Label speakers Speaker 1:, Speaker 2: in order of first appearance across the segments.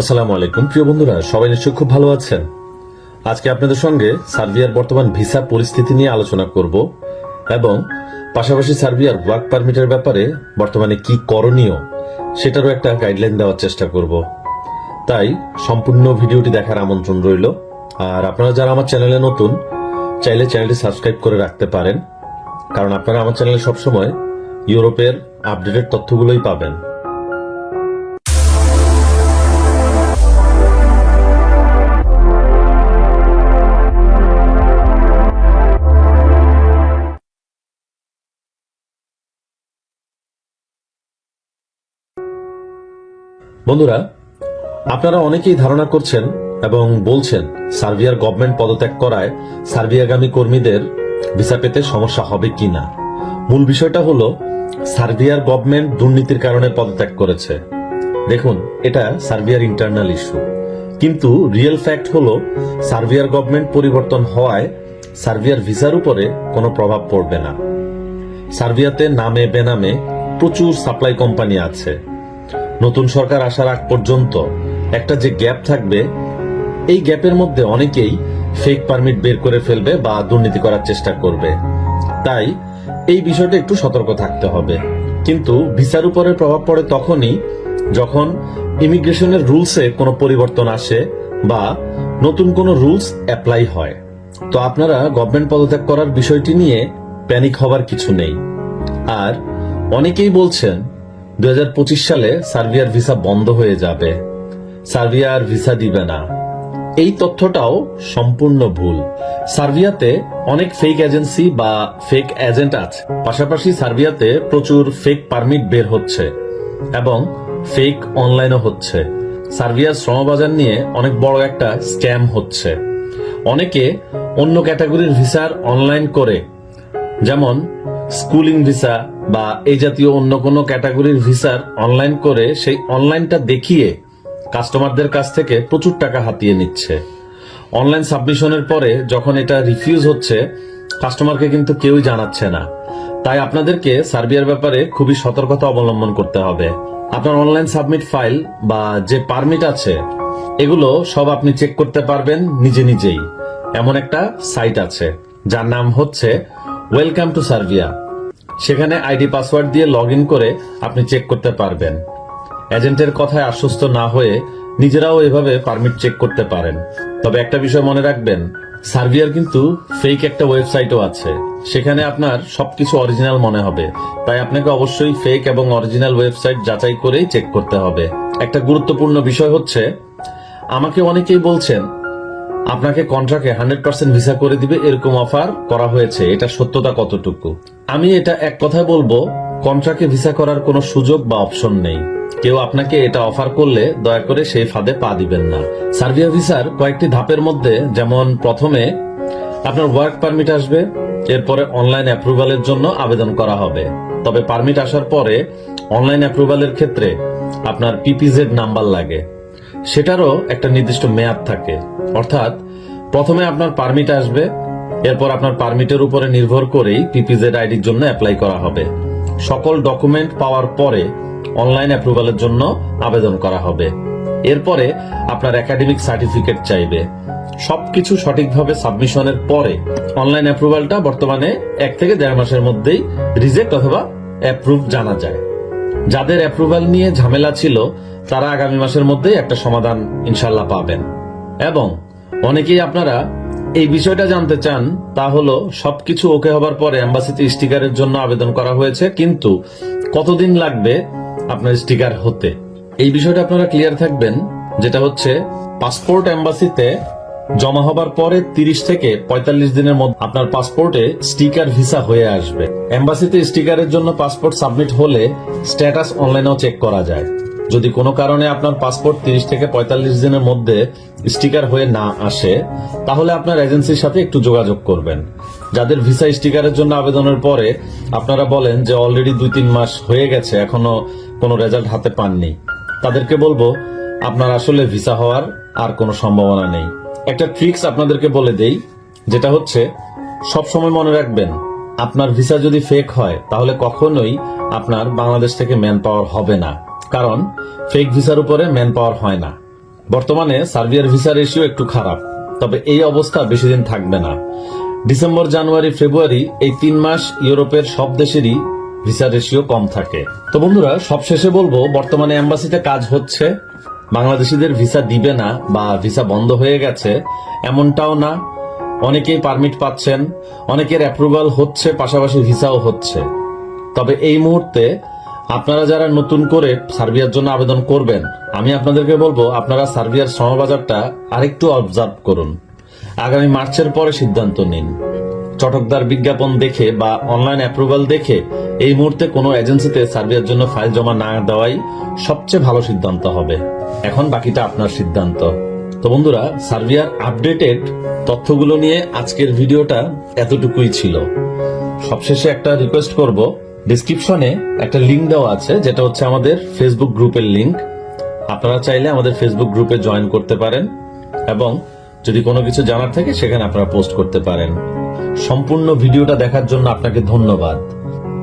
Speaker 1: আসসালামু আলাইকুম। প্রিয় বন্ধুরা, সবাই নিশ্চয়ই খুব ভালো আছেন। আজকে আপনাদের সঙ্গে সার্বিয়ার বর্তমান ভিসা পরিস্থিতি নিয়ে আলোচনা করব এবং পাশাপাশি সার্বিয়ার ওয়ার্ক পারমিটের ব্যাপারে বর্তমানে কি করণীয় সেটারও একটা গাইডলাইন দেওয়ার চেষ্টা করব। তাই সম্পূর্ণ ভিডিওটি দেখার আমন্ত্রণ রইল। আর আপনারা যারা আমার চ্যানেলে নতুন, চাইলে চ্যানেলটি সাবস্ক্রাইব করে রাখতে পারেন। কারণ আপনারা আমার চ্যানেলে সবসময় ইউরোপের আপডেটেড তথ্যগুলোই পাবেন। বন্ধুরা, আপনারা অনেকেই ধারণা করছেন এবং বলছেন সার্বিয়ার গভর্নমেন্ট পদত্যাগ করায় সার্বিয়াগামী কর্মীদের ভিসা পেতে সমস্যা হবে কিনা। মূল বিষয়টা হলো, সার্বিয়ার গভর্নমেন্ট দুর্নীতির কারণে পদত্যাগ করেছে। দেখুন, এটা সার্বিয়ার ইন্টারনাল ইস্যু কিন্তু রিয়েল ফ্যাক্ট হলো, সার্বিয়ার গভর্নমেন্ট পরিবর্তন হওয়ায় সার্বিয়ার ভিসার উপরে কোনো প্রভাব পড়বে না। সার্বিয়াতে নামে বেনামে প্রচুর সাপ্লাই কোম্পানি আছে। নতুন সরকার আসার আগ পর্যন্ত একটা যে গ্যাপ থাকবে, এই গ্যাপের মধ্যে অনেকেই ফেক পারমিট বের করে ফেলবে বা দুর্নীতি করার চেষ্টা করবে। তাই এই বিষয়টা একটু সতর্ক থাকতে হবে। কিন্তু ভিসার উপরে প্রভাব পড়ে তখনই যখন ইমিগ্রেশনের রুলসে কোনো পরিবর্তন আসে বা নতুন কোনো রুলস অ্যাপ্লাই হয়। তো আপনারা গভর্নমেন্ট পদত্যাগ করার বিষয়টি নিয়ে প্যানিক হবার কিছু নেই। আর অনেকেই বলছেন দু হাজার পঁচিশ সালে সার্বিয়ার ভিসা বন্ধ হয়ে যাবে। সার্বিয়া আর ভিসা দিবে না। এই তথ্যটাও সম্পূর্ণ ভুল। সার্বিয়াতে অনেক ফেক এজেন্সি বা ফেক এজেন্ট আছে। পাশাপাশি সার্বিয়াতে প্রচুর ফেক পারমিট বের হচ্ছে এবং ফেক অনলাইনও হচ্ছে। সার্বিয়ার শ্রমবাজার নিয়ে অনেক বড় একটা স্ক্যাম হচ্ছে। অনেকে অন্য ক্যাটাগরির ভিসার অনলাইন করে। যেমন স্কুলিং ভিসা বা এই জাতীয় অন্য কোনো ক্যাটাগরির ভিসার অনলাইন করে সেই অনলাইনটা দেখিয়ে কাস্টমারদের কাছ থেকে প্রচুর টাকা হাতিয়ে নিচ্ছে। অনলাইন সাবমিশনের পরে যখন এটা রিফিউজ হচ্ছে, কাস্টমারকে কিন্তু কেউই জানাচ্ছে না। তাই আপনাদেরকে সার্বিয়ার ব্যাপারে খুবই সতর্কতা অবলম্বন করতে হবে। আপনার অনলাইন সাবমিট ফাইল বা যে পারমিট আছে, এগুলো সব আপনি চেক করতে পারবেন নিজে নিজেই। এমন একটা সাইট আছে, যার নাম হচ্ছে ওয়েলকাম টু সার্ভিয়া সেখানে আইডি পাসওয়ার্ড দিয়ে লগ করে আপনি চেক করতে পারবেন। এজেন্টের কথায় আশ্বস্ত না হয়ে নিজেরাও এভাবে পারমিট চেক করতে পারেন। তবে একটা বিষয় মনে রাখবেন সার্বিয়ার কিন্তু ফেক একটা ওয়েবসাইটও আছে। সেখানে আপনার সবকিছু অরিজিনাল মনে হবে। তাই আপনাকে অবশ্যই ফেক এবং অরিজিনাল ওয়েবসাইট যাচাই করেই চেক করতে হবে। একটা গুরুত্বপূর্ণ বিষয় হচ্ছে, আমাকে অনেকেই বলছেন আপনাকে কন্ট্রাক্টে হান্ড্রেড পার্সেন্ট ভিসা করে দিবে, এরকম অফার করা হয়েছে। এটা সত্যতা কতটুকু? আমি এটা এক কথায় বলব কন্ট্রাক্টে ভিসা করার কোনো সুযোগ বা অপশন নেই। কেউ আপনাকে এটা অফার করলে দয়া করে সেই ফাঁদে পা দিবেন না। সার্বিয়া ভিসার কয়েকটি ধাপের মধ্যে, যেমন প্রথমে আপনার ওয়ার্ক পারমিট আসবে, এরপরে অনলাইন অ্যাপ্রুভালের জন্য আবেদন করা হবে। তবে পারমিট আসার পরে অনলাইন অ্যাপ্রুভালের ক্ষেত্রে আপনার পিপিজেড নাম্বার লাগে। সেটারও একটা নির্দিষ্ট মেয়াদ থাকে। অর্থাৎ, প্রথমে আপনার পারমিট আসবে, এরপর আপনার পারমিটের উপরে নির্ভর করেই পিপিজেড আইডির জন্য অ্যাপ্লাই করা হবে। সকল ডকুমেন্ট পাওয়ার পরে অনলাইন অ্যাপ্রুভালের জন্য আবেদন করা হবে। এরপরে আপনার একাডেমিক সার্টিফিকেট চাইবে। সবকিছু সঠিকভাবে সাবমিশনের পরে অনলাইন অ্যাপ্রুভালটা বর্তমানে এক থেকে দেড় মাসের মধ্যেই রিজেক্ট অথবা অ্যাপ্রুভ জানা যায়। যাদের অ্যাপ্রুভাল নিয়ে ঝামেলা ছিল তারা আগামী মাসের মধ্যেই একটা সমাধান ইনশাল্লাহ পাবেন। এবং অনেকেই আপনারা এই বিষয়টা জানতে চান, তা হলো সবকিছু ওকে হবার পরে এম্বাসিতে স্টিকারের জন্য আবেদন করা হয়েছে, কিন্তু কতদিন লাগবে আপনার স্টিকার হতে? এই বিষয়টা আপনারা ক্লিয়ার থাকবেন, যেটা হচ্ছে পাসপোর্ট এম্বাসিতে জমা হবার পরে তিরিশ থেকে পঁয়তাল্লিশ দিনের মধ্যে আপনার পাসপোর্টে স্টিকার ভিসা হয়ে আসবে। এম্বাসিতে স্টিকারের জন্য পাসপোর্ট সাবমিট হলে স্ট্যাটাস অনলাইনেও চেক করা যায়। যদি কোনো কারণে আপনার পাসপোর্ট তিরিশ থেকে পঁয়তাল্লিশ দিনের মধ্যে স্টিকার হয়ে না আসে, তাহলে আপনার এজেন্সির সাথে একটু যোগাযোগ করবেন। যাদের ভিসা স্টিকারের জন্য আবেদনের পরে আপনারা বলেন যে অলরেডি দুই তিন মাস হয়ে গেছে, এখনও কোনো রেজাল্ট হাতে পাননি। তাদেরকে বলব, আপনার আসলে ভিসা হওয়ার আর কোনো সম্ভাবনা নেই। একটা ট্রিক্স আপনাদেরকে বলে দেই, যেটা হচ্ছে সব সময় মনে রাখবেন, আপনার ভিসা যদি ফেক হয়, তাহলে কখনোই আপনার বাংলাদেশ থেকে ম্যান পাওয়ার হবে না। কারণ ফেক ভিসার উপরে ম্যান পাওয়ার হয় না। বর্তমানে সার্বিয়ার ভিসা রেশিও একটু খারাপ, তবে এই অবস্থা বেশি দিন থাকবে না। ডিসেম্বর, জানুয়ারি, ফেব্রুয়ারি এই তিন মাস ইউরোপের সব দেশেরই ভিসা রেশিও কম থাকে। তো বন্ধুরা, সবশেষে বলব, বর্তমানে এম্বাসিতে কাজ হচ্ছে, বাংলাদেশিদের ভিসা দিবে না বা ভিসা বন্ধ হয়ে গেছে, এমনটাও না। অনেকেই পারমিট পাচ্ছেন, অনেকের অ্যাপ্রুভাল হচ্ছে, পাশাপাশি ভিসাও হচ্ছে। তবে এই মুহূর্তে আপনারা যারা নতুন করে সার্বিয়ার জন্য আবেদন করবেন, আমি আপনাদেরকে বলব, আপনারা সার্বিয়ার শ্রমবাজারটা আরেকটু অবজার্ভ করুন। আগামী মার্চের পরে সিদ্ধান্ত নিন। চটকদার বিজ্ঞাপন দেখে বা অনলাইন অ্যাপ্রুভাল দেখে এই মুহূর্তে কোনো এজেন্সিতে সার্বিয়ার জন্য ফাইল জমা না দেওয়াই সবচেয়ে ভালো সিদ্ধান্ত হবে। এখন বাকিটা আপনার সিদ্ধান্ত। তো বন্ধুরা, সার্বিয়ার আপডেটেড তথ্যগুলো নিয়ে আজকের ভিডিওটা এতটুকুই ছিল। সবশেষে একটা রিকোয়েস্ট করব ডিসক্রিপশনে একটা লিংক দেওয়া আছে, যেটা হচ্ছে আমাদের ফেসবুক গ্রুপের লিংক আপনারা চাইলে আমাদের ফেসবুক গ্রুপে জয়েন করতে পারেন এবং যদি কোনো কিছু জানার থাকে, সেখানে আপনারা পোস্ট করতে পারেন। সম্পূর্ণ ভিডিওটা দেখার জন্য আপনাকে ধন্যবাদ।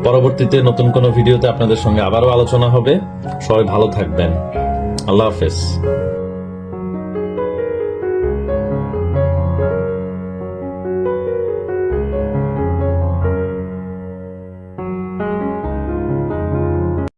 Speaker 1: পরবর্তীতে নতুন কোনো ভিডিওতে আপনাদের সঙ্গে আবারও আলোচনা হবে। সবাই ভালো থাকবেন। আল্লাহ হাফেজ।